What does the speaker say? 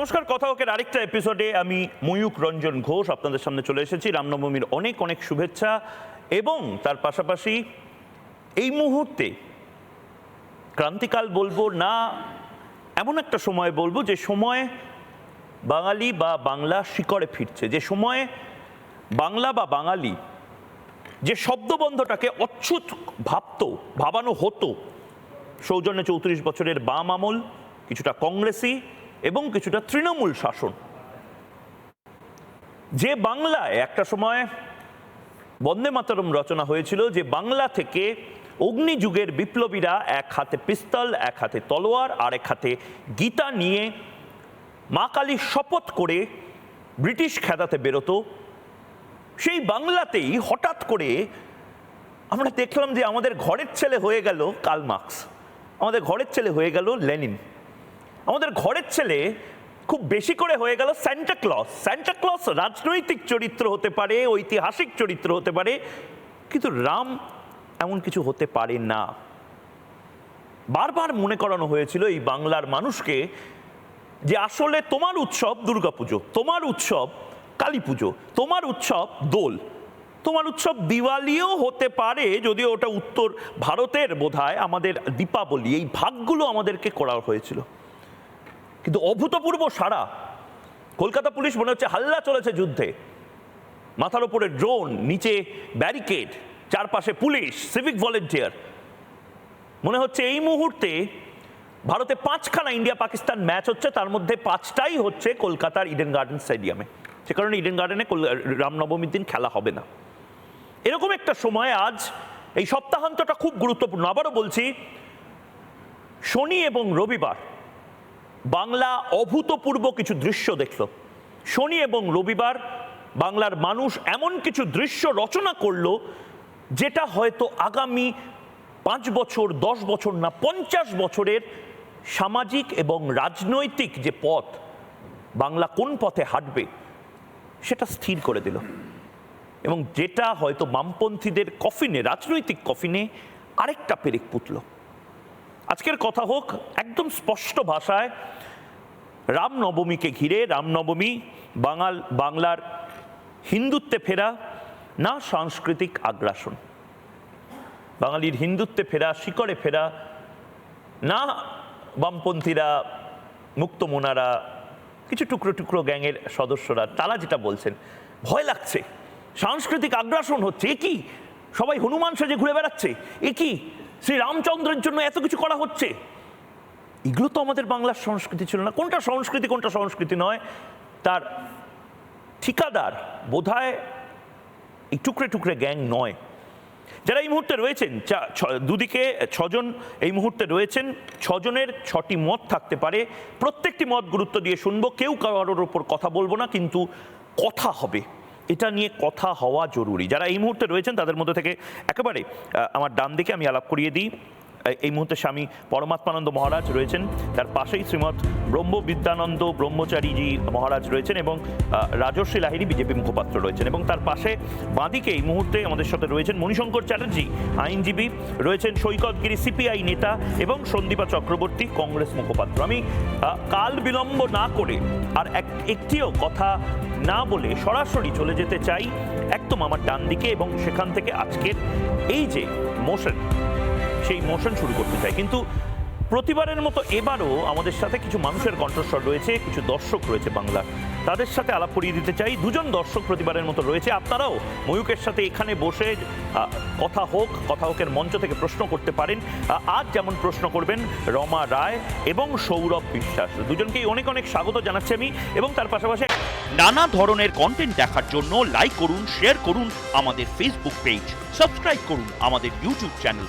নমস্কার, কথা ওকের আরেকটা এপিসোডে আমি ময়ূক রঞ্জন ঘোষ আপনাদের সামনে চলে এসেছি। রামনবমীর অনেক অনেক শুভেচ্ছা এবং তার পাশাপাশি এই মুহূর্তে ক্রান্তিকাল বলব না, এমন একটা সময় বলব যে সময় বাঙালি বা বাংলা শিকড়ে ফিরছে, যে সময়ে বাংলা বা বাঙালি যে শব্দবন্ধটাকে অচ্ছুত ভাবতো, ভাবানো হতো। সৌজন্য চৌত্রিশ বছরের বাম আমল, কিছুটা কংগ্রেসি এবং কিছুটা তৃণমূল শাসন। যে বাংলায় একটা সময় বন্দে মাতরম রচনা হয়েছিল, যে বাংলা থেকে অগ্নিযুগের বিপ্লবীরা এক হাতে পিস্তল, এক হাতে তলোয়ার আর এক হাতে গীতা নিয়ে মা কালীর শপথ করে ব্রিটিশ খেদাতে বেরোতো। সেই বাংলাতেই হঠাৎ করে আমরা দেখলাম যে আমাদের ঘরের ছেলে হয়ে গেল কার্ল মার্কস। আমাদের ঘরের ছেলে হয়ে গেল লেনিন। আমাদের ঘরের ছেলে খুব বেশি করে হয়ে গেল স্যান্টা ক্লস স্যান্টা ক্লস রাজনৈতিক চরিত্র হতে পারে, ঐতিহাসিক চরিত্র হতে পারে, কিন্তু রাম এমন কিছু হতে পারে না। বারবার মনে করানো হয়েছিল এই বাংলার মানুষকে যে আসলে তোমার উৎসব দুর্গাপুজো, তোমার উৎসব কালী পুজো তোমার উৎসব দোল, তোমার উৎসব দিওয়ালিও হতে পারে, যদিও ওটা উত্তর ভারতের বোধহয় আমাদের দীপাবলি। এই ভাগগুলো আমাদেরকে করা হয়েছিল। কিন্তু অভূতপূর্ব সারা কলকাতা পুলিশ মনে হচ্ছে হাল্লা চলেছে যুদ্ধে। মাথার উপরে ড্রোন, নিচে ব্যারিকেড, চারপাশে পুলিশ, সিভিক ভলেন্টিয়ার। মনে হচ্ছে এই মুহূর্তে ভারতে পাঁচখানা ইন্ডিয়া পাকিস্তান ম্যাচ হচ্ছে, তার মধ্যে পাঁচটাই হচ্ছে কলকাতার ইডেন গার্ডেন স্টেডিয়ামে। সে কারণে ইডেন গার্ডেনে রামনবমীর দিন খেলা হবে না। এরকম একটা সময় আজ, এই সপ্তাহান্তটা খুব গুরুত্বপূর্ণ। আবারও বলছি, শনি এবং রবিবার বাংলা অভূতপূর্ব কিছু দৃশ্য দেখল। শনি এবং রবিবার বাংলার মানুষ এমন কিছু দৃশ্য রচনা করল, যেটা হয়তো আগামী পাঁচ বছর, দশ বছর না, পঞ্চাশ বছরের সামাজিক এবং রাজনৈতিক যে পথ, বাংলা কোন পথে হাঁটবে, সেটা স্থির করে দিল। এবং যেটা হয়তো বামপন্থীদের কফিনে, রাজনৈতিক কফিনে আরেকটা পেরেক পুতল। আজকের কথা হোক, একদম স্পষ্ট ভাষায়, রামনবমীকে ঘিরে, রামনবমী বাঙাল, বাংলার হিন্দুত্বে ফেরা, না সাংস্কৃতিক আগ্রাসন। বাঙালির হিন্দুত্বে ফেরা, শিকড়ে ফেরা, না বামপন্থীরা মুক্তমোনারা কিছু টুকরো টুকরো গ্যাংয়ের সদস্যরা, তারা যেটা বলছেন, ভয় লাগছে। সাংস্কৃতিক আগ্রাসন হচ্ছে, এ কি? সবাই হনুমান সেজে ঘুরে বেড়াচ্ছে, এ কি? শ্রী রামচন্দ্রের জন্য এত কিছু করা হচ্ছে? এগুলো তো আমাদের বাংলার সংস্কৃতি ছিল না। কোনটা সংস্কৃতি কোনটা সংস্কৃতি নয়। তার ঠিকাদার বোধহয় এই টুকরে টুকরে গ্যাং নয়। যারা এই মুহূর্তে রয়েছেন দুদিকে ছজন এই মুহূর্তে রয়েছেন, ছজনের ছটি মত থাকতে পারে। প্রত্যেকটি মত গুরুত্ব দিয়ে শুনব। কেউ কারোর ওপর কথা বলব না, কিন্তু কথা হবে। এটা নিয়ে কথা হওয়া জরুরি। যারা এই মুহূর্তে রয়েছেন তাদের মধ্যে থেকে একেবারে আমার ডান দিকে আমি আলাপ করিয়ে দিই। এই- মুহূর্তে স্বামী পরমাত্মানন্দ মহারাজ রয়েছেন। তার পাশেই শ্রীমৎ ব্রহ্ম বিদ্যানন্দ ব্রহ্মচারীজি মহারাজ রয়েছেন এবং রাজর্ষি লাহিড়ী বিজেপি মুখপাত্র রয়েছেন এবং তার পাশে বাঁদিকে এই মুহূর্তে আমাদের সাথে রয়েছেন মণিশঙ্কর চ্যাটার্জি, আইনজীবী, রয়েছেন সৈকতগিরি সিপিআই নেতা এবং সন্দীপা চক্রবর্তী, কংগ্রেস মুখপাত্র। আমি কাল বিলম্ব না করে আর এক- একটিও কথা না বলে সরাসরি চলে যেতে চাই, একদম আমার ডান দিকে এবং সেখান থেকে আজকের এই যে মোশন সেই মোশন শুরু করতে চাই কিন্তু প্রতিবারের মতো এবারও আমাদের সাথে কিছু মানুষের কণ্ঠস্বর রয়েছে, কিছু দর্শক রয়েছে বাংলার। তাদের সাথে আলাপ করিয়ে দিতে চাই। দুজন দর্শক প্রতিবারের মতো রয়েছে। আপনারাও ময়ূকের সাথে এখানে বসে কথা হোক, কথা হোকের মঞ্চ থেকে প্রশ্ন করতে পারেন। আজ যেমন প্রশ্ন করবেন রমা রায় এবং সৌরভ বিশ্বাস। দুজনকেই অনেক অনেক স্বাগত জানাচ্ছি আমি এবং তার পাশাপাশি নানা ধরনের কন্টেন্ট দেখার জন্য লাইক করুন শেয়ার করুন আমাদের ফেসবুক পেজ সাবস্ক্রাইব করুন আমাদের ইউটিউব চ্যানেল